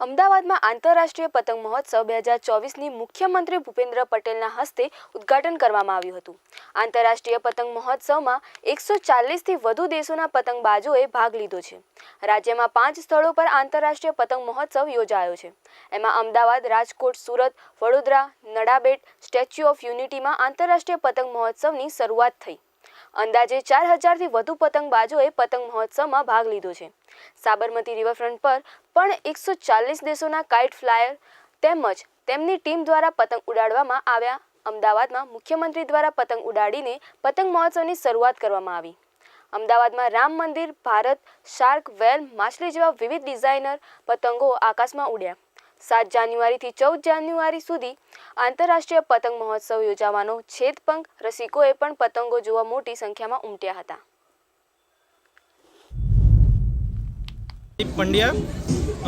અમદાવાદમાં આંતરરાષ્ટ્રીય પતંગ મહોત્સવ બે હજાર ચોવીસની મુખ્યમંત્રી ભૂપેન્દ્ર પટેલના હસ્તે ઉદ્ઘાટન કરવામાં આવ્યું હતું. આંતરરાષ્ટ્રીય પતંગ મહોત્સવમાં એકસો ચાલીસથી વધુ દેશોના પતંગબાજોએ ભાગ લીધો છે. રાજ્યમાં પાંચ સ્થળો પર આંતરરાષ્ટ્રીય પતંગ મહોત્સવ યોજાયો છે. એમાં અમદાવાદ, રાજકોટ, સુરત, વડોદરા, નડાબેટ, સ્ટેચ્યુ ઓફ યુનિટીમાં આંતરરાષ્ટ્રીય પતંગ મહોત્સવની શરૂઆત થઈ. અંદાજે ચાર હજારથી વધુ પતંગબાજોએ પતંગ મહોત્સવમાં ભાગ લીધો છે. સાબરમતી રિવરફ્રન્ટ પર પણ એકસો ચાલીસ દેશોના કાઇટ ફ્લાયર તેમજ તેમની ટીમ દ્વારા પતંગ ઉડાડવામાં આવ્યા. અમદાવાદમાં મુખ્યમંત્રી દ્વારા પતંગ ઉડાડીને પતંગ મહોત્સવની શરૂઆત કરવામાં આવી. અમદાવાદમાં રામ મંદિર, ભારત, શાર્ક વેલ, માછલી જેવા વિવિધ ડિઝાઇનર પતંગો આકાશમાં ઉડ્યા. સાત જાન્યુઆરીથી ચૌદ જાન્યુઆરી સુધી આંતરરાષ્ટ્રીય પતંગ મહોત્સવ યોજાવાનો છેદપંખ રસિકોએ પણ પતંગો જોવા મોટી સંખ્યામાં ઉમટ્યા હતા. પંડ્યા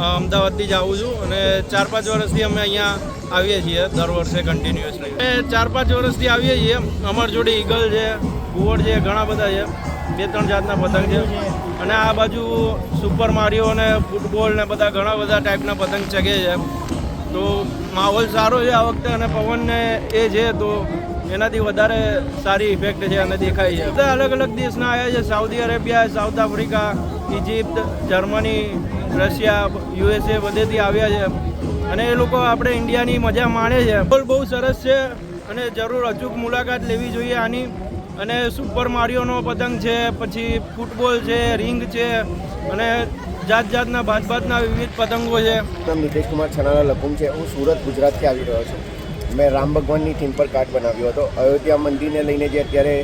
અમદાવાદથી જ આવું છું અને ચાર પાંચ વર્ષથી અમે અહીંયા આવીએ છીએ દર વર્ષે કન્ટિન્યુઅસલી અમે ચાર પાંચ વર્ષથી આવીએ છીએ. અમારી જોડે ઈગલ છે કુવડ છે, ઘણા બધા છે. બે ત્રણ જાતના પતંગ છે. અને આ બાજુ સુપર મારિયો અને ફૂટબોલ ને બધા ઘણા બધા ટાઈપના પતંગ ચગે છે. તો માહોલ સારો છે આ વખતે અને પવનને એ છે, તો એનાથી વધારે સારી ઇફેક્ટ છે અને દેખાય છે. બધા અલગ અલગ દેશના આવ્યા છે. Saudi Arabia South Africa Egypt Germany Russia USA બધેથી આવ્યા છે. અને એ લોકો આપણે ઇન્ડિયાની મજા માણે છે. બહુ સરસ છે અને જરૂર અચૂક મુલાકાત લેવી જોઈએ આની. અને સુપર મારિયોનો પતંગ છે, પછી ફૂટબોલ છે, રિંગ છે, અને જાત જાતના ભાત ભાતના વિવિધ પતંગો છે. નામ નિતેશ કુમાર છનારા લકુમ છે, હું સુરત, ગુજરાતથી આવી રહ્યો છું. મેં રામ ભગવાનની થીમ પર કાર્ડ બનાવ્યો હતો. અયોધ્યા મંદિરને લઈને જે અત્યારે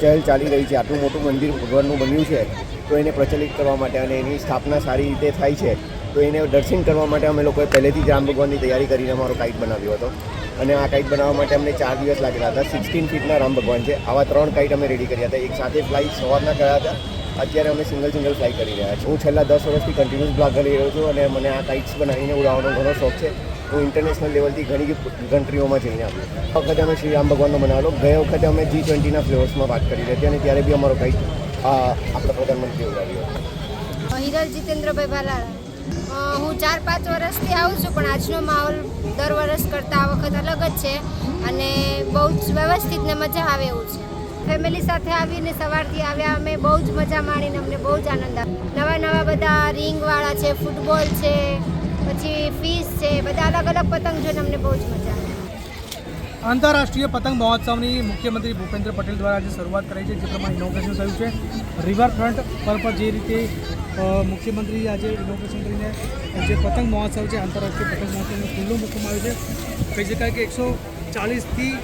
ચહેલ ચાલી રહી છે, આટલું મોટું મંદિર ભગવાનનું બન્યું છે, તો એને પ્રચલિત કરવા માટે અને એની સ્થાપના સારી રીતે થાય છે, તો એને દર્શન કરવા માટે અમે લોકોએ પહેલેથી જ રામ ભગવાનની તૈયારી કરીને અમારો કાઇટ બનાવ્યો હતો. અને આ કાઇટ બનાવવા માટે અમને ચાર દિવસ લાગેલા હતા. સિક્સટીન ફીટના રામ ભગવાન છે. આવા ત્રણ કાઇટ અમે રેડી કર્યા હતા. એક સાથે ફ્લાઇટ સવારના કર્યા હતા. અત્યારે અમે સિંગલ સિંગલ ફ્લાઈ કરી રહ્યા છીએ. હું છેલ્લા દસ વર્ષથી કન્ટિન્યુઅસ બ્લોગ કરી રહ્યો છું અને મને આ કાઇટ્સ બનાવીને ઉડાવવાનો ઘણો શોખ છે. હું ઇન્ટરનેશનલ લેવલથી ઘણી કન્ટ્રીઓમાં જઈને આવ્યો આ વખતે અમે શ્રી રામ ભગવાનનો બનાવેલો ગયા વખતે અમે જી ટ્વેન્ટીના ફ્લેવર્સમાં વાત કરી હતી અને ત્યારે બી અમારો કાઇટ આપણા પ્રધાનમંત્રી ઉડાવ્યો. હિરલ જીતેન્દ્રભાઈ હું ચાર પાંચ વર્ષથી આવું છું, પણ આજનો માહોલ દર વર્ષ કરતાં આ વખત અલગ જ છે અને બહુ જ વ્યવસ્થિત ને મજા આવે એવું છે. ફેમિલી સાથે આવીને સવારથી આવ્યા, અમે બહુ જ મજા માણીને અમને બહુ જ આનંદ આવ્યો નવા નવા બધા રિંગવાળા છે, ફૂટબોલ છે, પછી ફીસ છે, બધા અલગ અલગ પતંગ જોઈને અમને બહુ જ મજા આવે. આંતરરાષ્ટ્રીય પતંગ મહોત્સવની મુખ્યમંત્રી ભૂપેન્દ્ર પટેલ દ્વારા આજે શરૂઆત કરાઈ છે, જે પ્રમાણે ઇનોગ્રેશન થયું છે. રિવરફ્રન્ટ પર પર જે રીતે મુખ્યમંત્રી આજે ઇનોગ્રેશન કરીને જે પતંગ મહોત્સવ છે, આંતરરાષ્ટ્રીય પતંગ મહોત્સવનો ખુલ્લો મૂકવામાં આવ્યો છે. કહી શકાય કે એકસો ચાલીસથી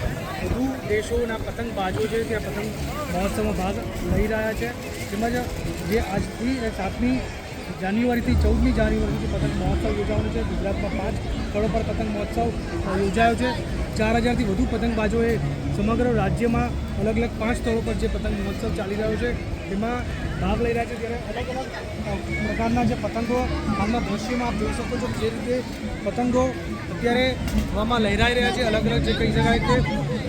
વધુ દેશોના પતંગબાજો છે તે પતંગ મહોત્સવમાં ભાગ લઈ રહ્યા છે. તેમજ જે આજથી સાતમી જાન્યુઆરીથી ચૌદમી જાન્યુઆરીથી પતંગ મહોત્સવ યોજાવાનો છે. ગુજરાતમાં પાંચ સ્થળો પર પતંગ મહોત્સવ યોજાયો છે. ચાર હજારથી વધુ પતંગબાજોએ સમગ્ર રાજ્યમાં અલગ અલગ પાંચ સ્થળો પર જે પતંગ મહોત્સવ ચાલી રહ્યો છે તેમાં ભાગ લઈ રહ્યા છે ત્યારે અલગ અલગ પ્રકારના જે પતંગો હાલના દ્રશ્યમાં આપ જોઈ શકો છો જે રીતે પતંગો અત્યારે હવામાં લહેરાઈ રહ્યા છે, અલગ અલગ જે કહી શકાય કે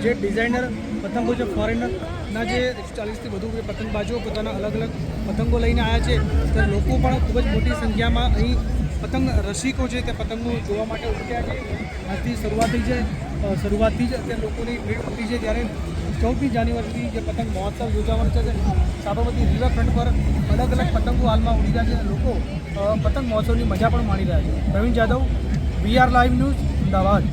જે ડિઝાઇનર પતંગો છે ફોરેનરના જે એકસો ચાલીસથી વધુ પતંગબાજો પોતાના અલગ અલગ પતંગો લઈને આવ્યા છે ત્યારે લોકો પણ ખૂબ જ મોટી સંખ્યામાં અહીં પતંગ રસિકો છે તે પતંગો જોવા માટે ઉઠ્યા છે. આજથી શરૂઆત થઈ છે. શરૂઆતથી જ અત્યારે લોકોની ભીડ ઉઠી છે ત્યારે ચૌદમી જાન્યુઆરીથી જે પતંગ મહોત્સવ યોજાવાનો છે સાબરમતી રિવરફ્રન્ટ પર અલગ અલગ પતંગો હાલમાં ઉડી રહ્યા છે અને લોકો પતંગ મહોત્સવની મજા પણ માણી રહ્યા છે. Pravin Jadav VR live news, Ahmedabad.